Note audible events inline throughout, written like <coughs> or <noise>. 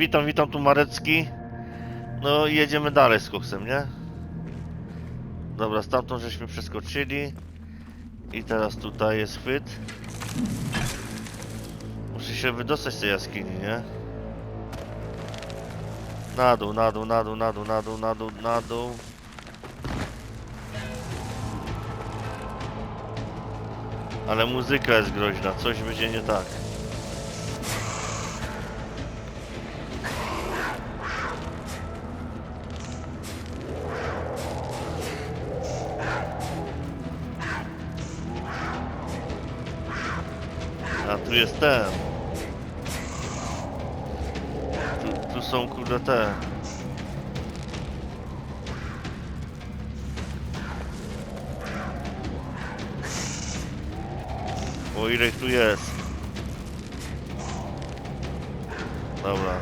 Witam, witam tu Marecki. No i jedziemy dalej z koksem, nie? Dobra, stamtąd żeśmy przeskoczyli. I teraz tutaj jest chwyt. Muszę się wydostać z tej jaskini, nie? Na dół, na dół, na dół, na dół, na dół, na dół, na dół. Ale muzyka jest groźna, coś będzie nie tak. Tu jest ten. Tu, tu są kurde te. O ile tu jest. Dobra.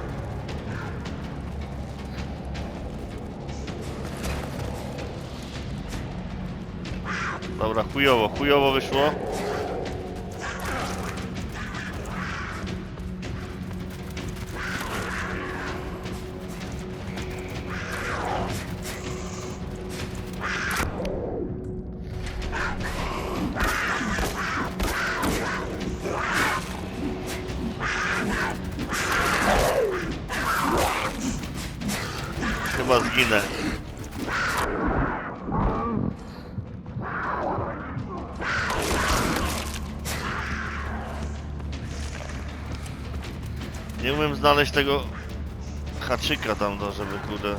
Dobra, chujowo, chujowo wyszło. Nie umiem znaleźć tego haczyka tam, do, żeby kurde...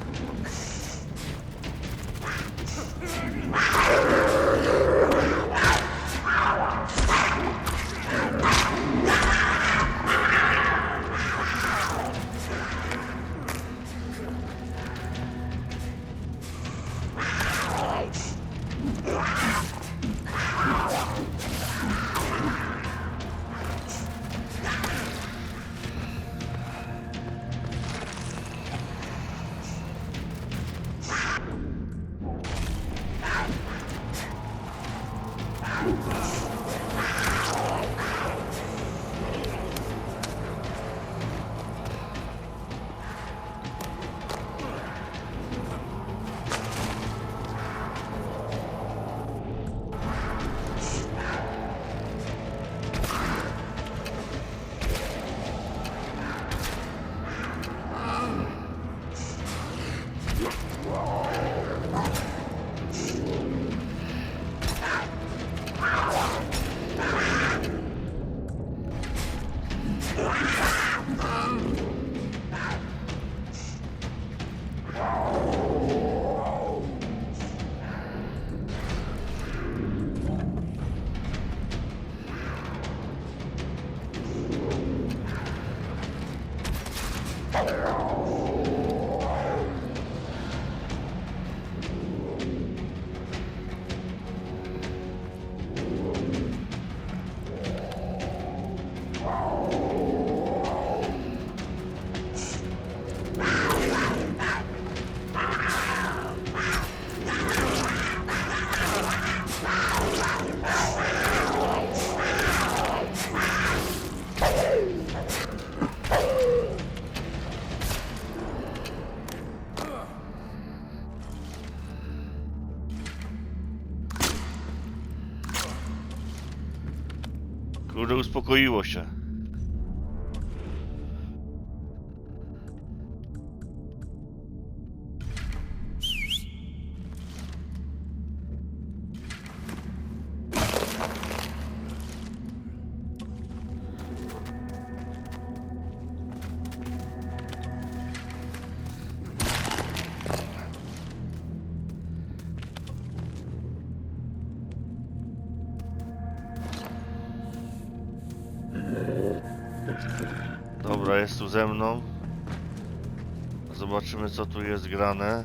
Whoa. Kurde, uspokoiło się. Dobra, jest tu ze mną. Zobaczymy co tu jest grane.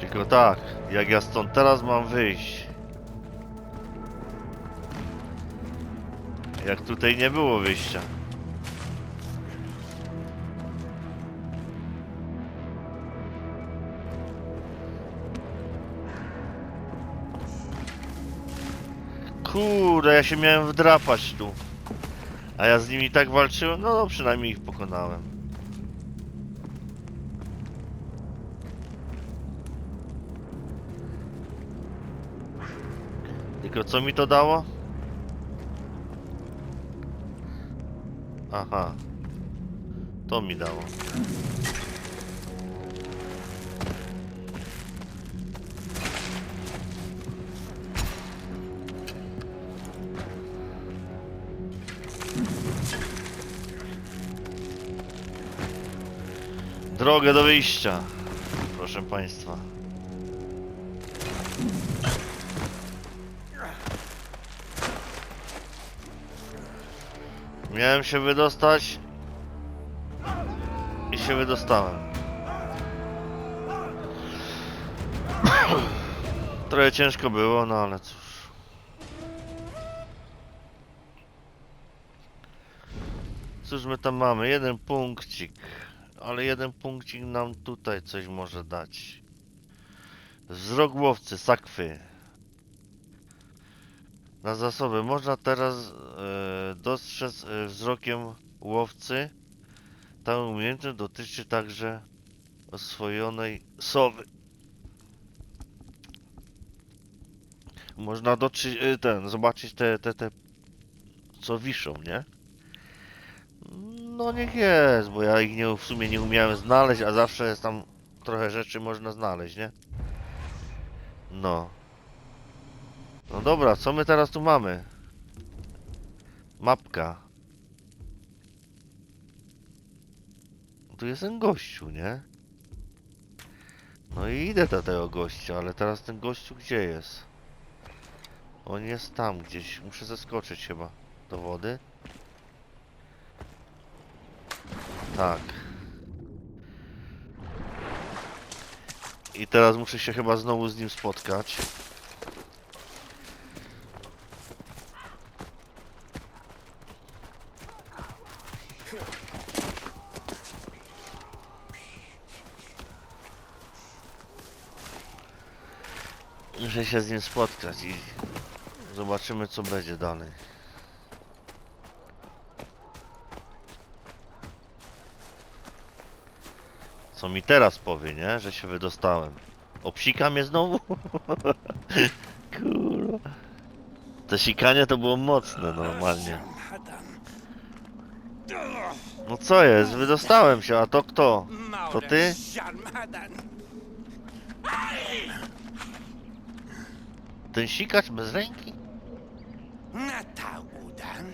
Tylko tak, jak ja stąd teraz mam wyjść? Jak tutaj nie było wyjścia. Kurde, ja się miałem wdrapać tu. A ja z nimi tak walczyłem, no, no przynajmniej ich pokonałem. Tylko co mi to dało? Aha. To mi dało. Drogę do wyjścia. Proszę Państwa. Miałem się wydostać i się wydostałem. <coughs> Trochę ciężko było, no ale cóż. Cóż my tam mamy? Jeden punkcik. Ale jeden punkcik nam tutaj coś może dać. Wzrok łowcy, sakwy. Na zasoby. Można teraz e, dostrzec e, wzrokiem łowcy. Ta umiejętność dotyczy także oswojonej sowy. Można dotrzeć, e, ten, zobaczyć te, te, te, co wiszą, nie? No niech jest, bo ja ich nie, w sumie nie umiałem znaleźć, a zawsze jest tam trochę rzeczy można znaleźć, nie? No. No dobra, co my teraz tu mamy? Mapka. Tu jest ten gościu, nie? No i idę do tego gościa, ale teraz ten gościu gdzie jest? On jest tam gdzieś. Muszę zeskoczyć chyba do wody. Tak. I teraz muszę się chyba znowu z nim spotkać. Muszę się z nim spotkać i zobaczymy co będzie dalej. Co mi teraz powie, nie? Że się wydostałem. Obsika mnie znowu? <laughs> Kurwa. To sikanie to było mocne normalnie. No co jest? Wydostałem się, a to kto? To ty? Ten sikacz bez ręki? Nataudan.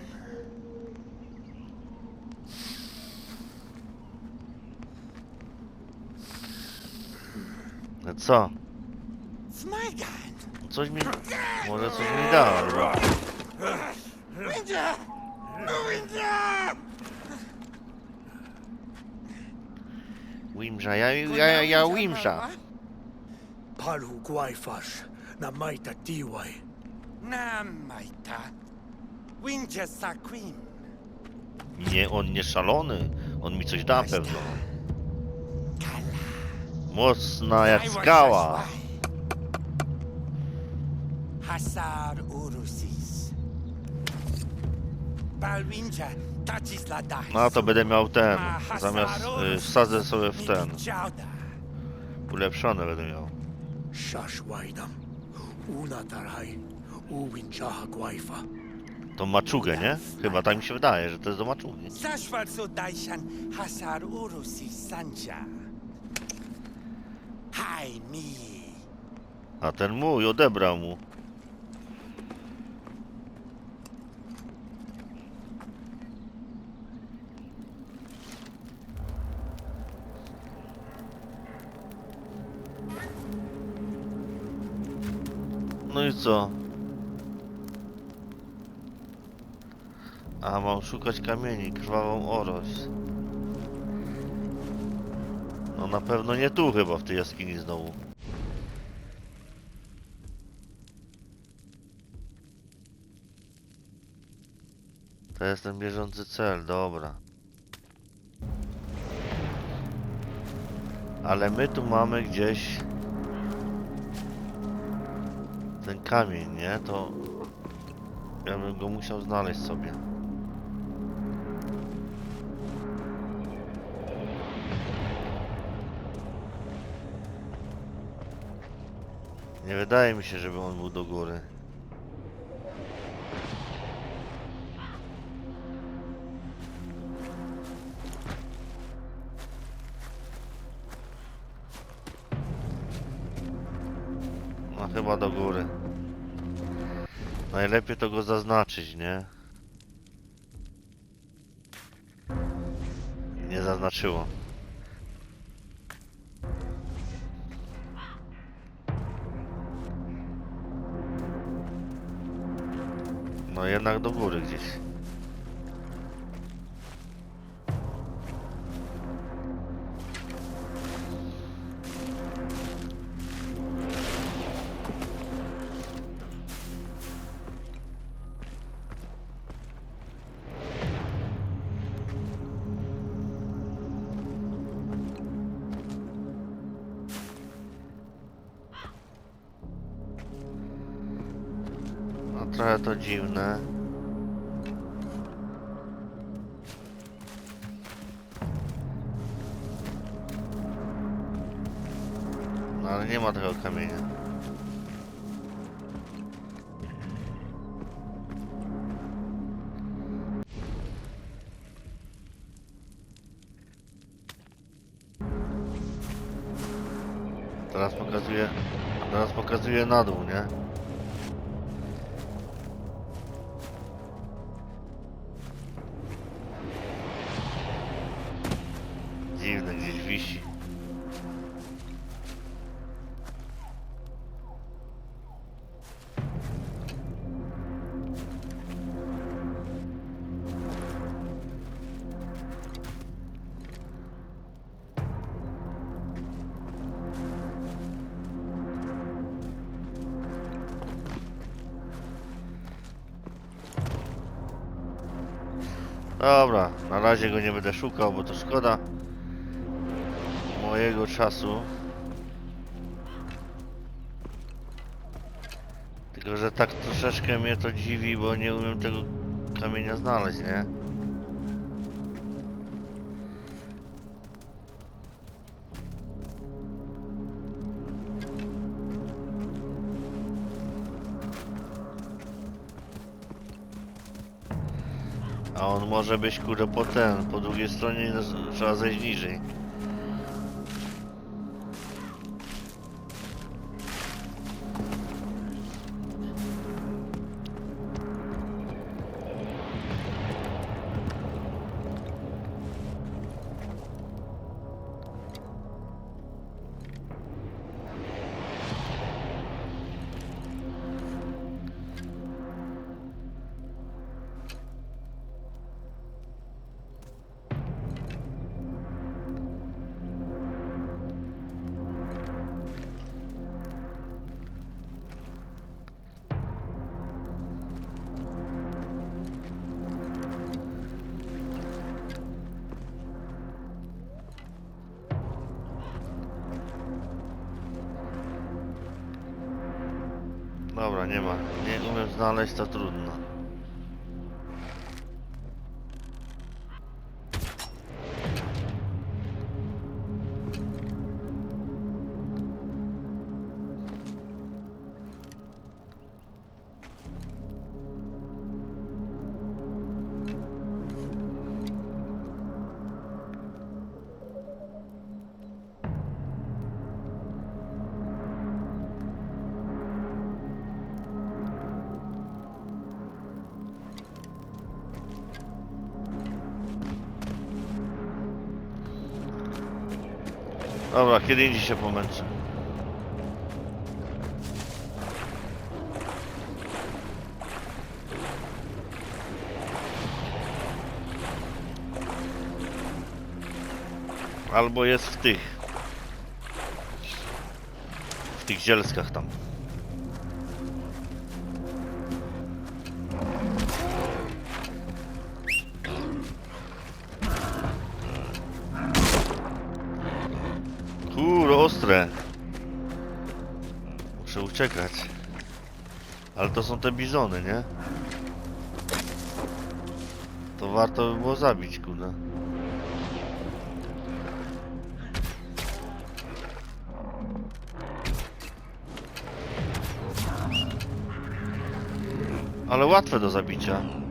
No co? Coś mi... Może coś mi da, ale... Winja! Winja! Wimża, ja, ja, ja, ja Wimża. Palu guayfas na maita tiwaj. Na maita. Winja sakwim. Nie, on nie szalony. On mi coś da pewno. Kala. Mocna jak skała. Hasar urusis. Balwinja tacis. No to będę miał ten. Zamiast y, wsadzę sobie w ten. Ulepszone będę miał. Shashwaidam. Una To maczugę, nie? Chyba tak mi się wydaje, że to jest do maczugi. Hasar mi. A ten mój odebrał mu. No i co? A mam szukać kamieni, krwawą oroś. No na pewno nie tu chyba w tej jaskini znowu. To jest ten bieżący cel, dobra. Ale my tu mamy gdzieś ten kamień, nie? To Ja bym go musiał znaleźć sobie. Nie wydaje mi się, żeby on był do góry. Chyba do góry. Najlepiej to go zaznaczyć, nie? Nie zaznaczyło. No jednak do góry gdzieś. Trochę to dziwne. No ale nie ma tego kamienia. Teraz pokazuje, teraz pokazuje na dół, nie? Dobra, na razie go nie będę szukał, bo to szkoda mojego czasu. Tylko, że tak troszeczkę mnie to dziwi, bo nie umiem tego kamienia znaleźć, nie? A on może być kurde po ten, po drugiej stronie trzeba zejść niżej. Dobra, nie ma. Nie umiem znaleźć, to trudno. Dobra, kiedy indziej się pomęczę. Albo jest w tych. W tych zielskach tam. Ostre. Muszę uciekać. Ale to są te bizony, nie? To warto by było zabić, kurde. Ale łatwe do zabicia.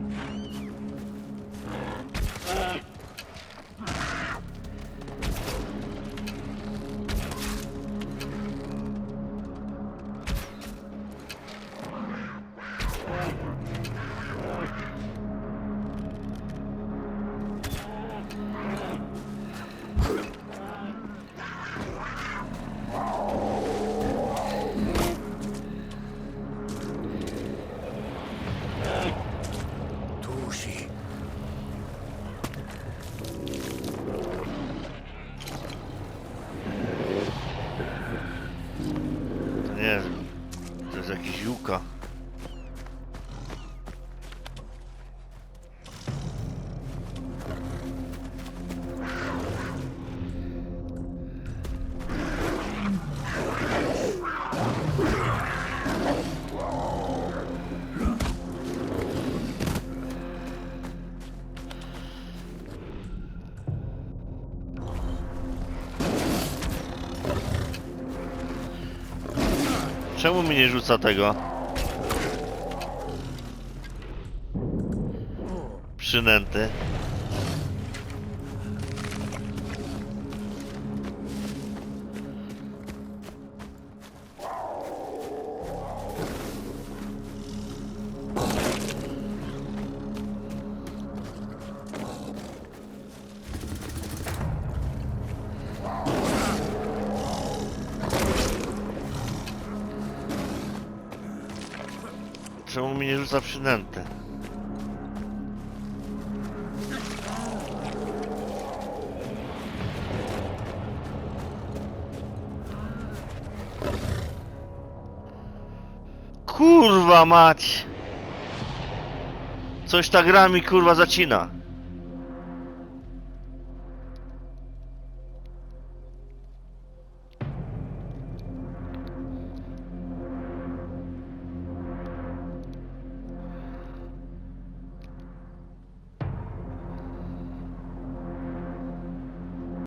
Jakiś juka. Czemu mi nie rzuca tego? Przynęty. Przynęty? Kurwa mać! Coś ta gra mi kurwa zacina.